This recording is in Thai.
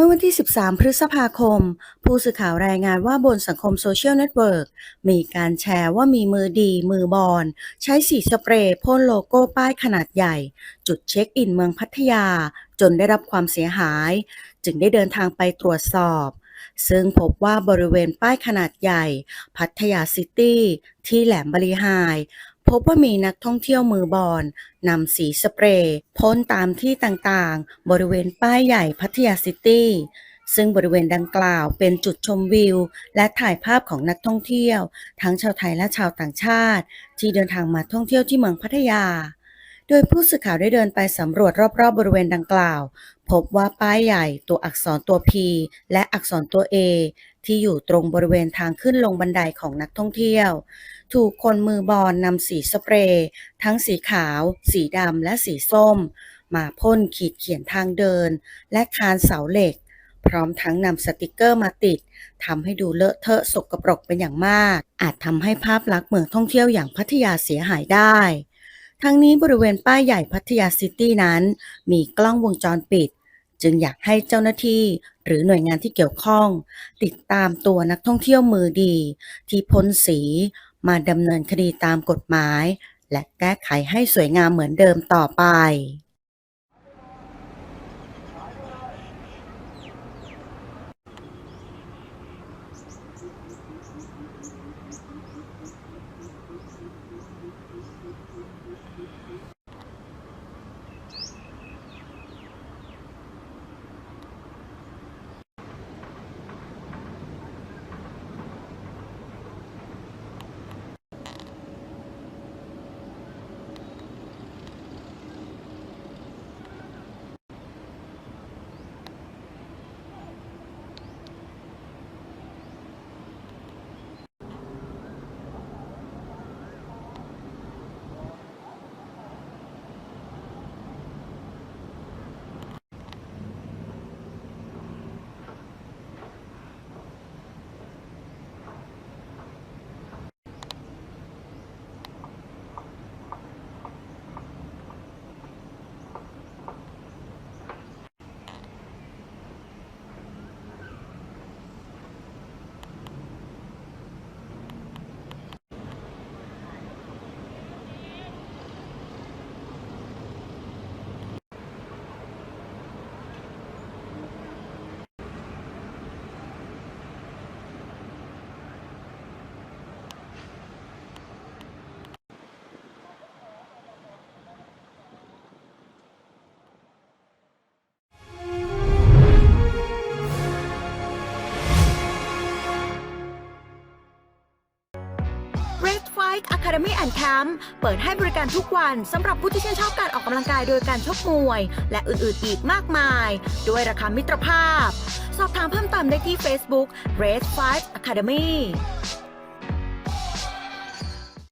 มื่อวันที่ 13 พฤษภาคม ผู้สื่อข่าวรายงานว่าบนสังคมโซเชียลเน็ตเวิร์กมีการแชร์ว่ามีมือดีมือบอลใช้สีสเปรย์พ่นโลโก้ป้ายขนาดใหญ่ จุดเช็คอินเมืองพัทยา จนได้รับความเสียหาย จึงได้เดินทางไปตรวจสอบ ซึ่งพบว่าบริเวณป้ายขนาดใหญ่ พัทยาซิตี้ ที่แหลมบริหาย พบว่ามีนักท่องเที่ยวมือบอลนำสีสเปรย์พ่นตามที่ต่างๆ บริเวณป้ายใหญ่พัทยาซิตี้ซึ่งบริเวณดังกล่าวเป็นจุดชมวิว และถ่ายภาพของนักท่องเที่ยว ทั้งชาวไทยและชาวต่างชาติ ที่เดินทางมาท่องเที่ยวที่เมืองพัทยา โดยผู้สื่อข่าวได้เดินไปสำรวจรอบๆบริเวณดังกล่าว พบว่าป้ายใหญ่ตัวอักษรตัว P และอักษรตัว A ที่อยู่ตรงบริเวณทางขึ้นลงบันไดของนักท่องเที่ยว ถูกคนมือบอลนำสีสเปรย์ทั้งสีขาว สีดำและสีส้ม มาพ่นขีดเขียนทางเดิน และคานเสาเหล็ก พร้อมทั้งนำสติกเกอร์มาติดทำให้ดูเลอะเทอะสกปรกเป็นอย่างมาก อาจทำให้ภาพลักษณ์เมืองท่องเที่ยวอย่างพัทยาเสียหายได้ทั้งนี้บริเวณป้ายใหญ่พัทยาซิตี้นั้น มีกล้องวงจรปิด จึงอยากให้เจ้าหน้าที่หรือหน่วยงานที่เกี่ยวข้อง ติดตามตัวนักท่องเที่ยวมือดี ที่พ้นสีมาดำเนินคดีตามกฎหมาย และแก้ไขให้สวยงามเหมือนเดิมต่อไป Red Fight Academy and Camp เปิดให้บริการทุกวันสำหรับผู้ที่ชื่นชอบการออกกำลังกายโดยการชกมวย และอื่นๆอีกมากมาย ด้วยราคามิตรภาพ สอบถามเพิ่มเติมได้ที่ Facebook Red Fight Academy